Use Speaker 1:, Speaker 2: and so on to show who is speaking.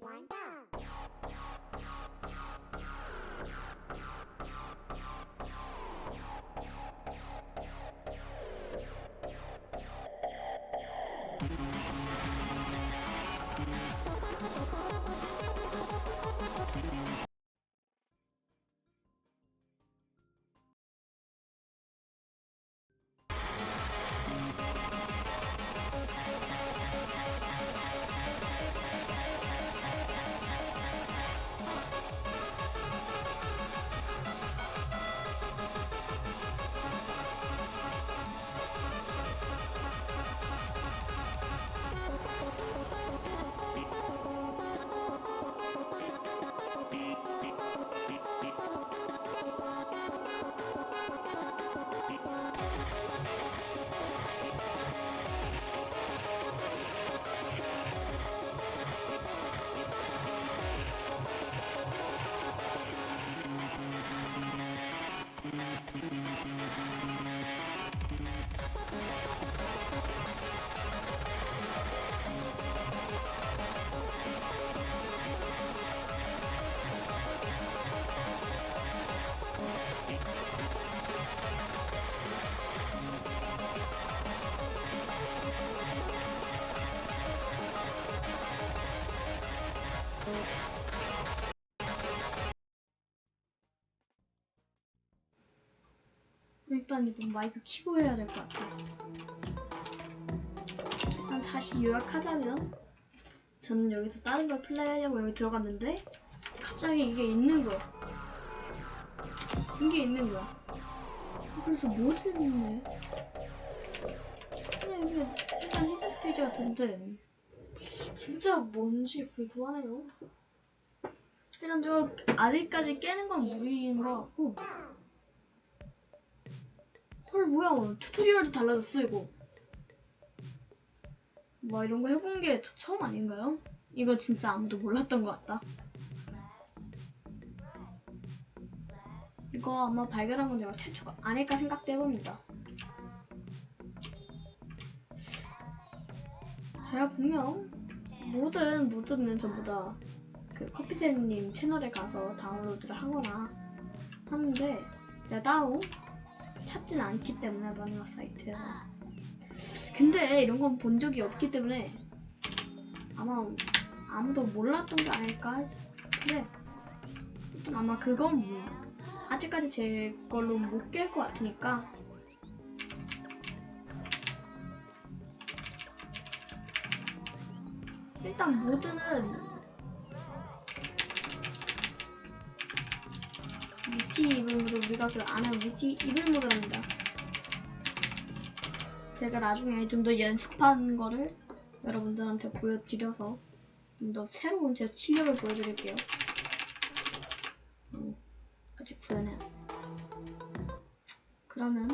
Speaker 1: two, one, go! 일단 이번 마이크 키고 해야 될 것 같아. 일단 다시 요약하자면 저는 여기서 다른 걸 플레이하려고 여기 들어갔는데 갑자기 이게 있는 거야. 이게 있는 거야. 그래서 뭐지 했는데 그냥 이게 일단 히든 스테이지 같은데 진짜 뭔지 궁금하네요. 일단 저 아직까지 깨는 건 무리인 것 같고 헐 뭐야. 튜토리얼도 달라졌어 이거. 뭐 이런 거 해본 게저 처음 아닌가요? 이거 진짜 아무도 몰랐던 것 같다. 이거 아마 발견한 건 제가 최초가 아닐까 생각도 해봅니다. 제가 분명 모든 모드는 전부 다 그 커피새님 채널에 가서 다운로드를 하거나 하는데 제가 다운 찾진 않기 때문에 마지막 사이트에서. 근데 이런 건 본 적이 없기 때문에 아마 아무도 몰랐던 게 아닐까 근데 아마 그건 뭐 아직까지 제 걸로 못 깰 것 같으니까. 일단 모드는 위치 이블모드 우리가 그 아는 위치 이블모드랍니다. 제가 나중에 좀 더 연습한 거를 여러분들한테 보여드려서 좀 더 새로운 제 실력을 보여드릴게요. 음, 같이 구현해. 그러면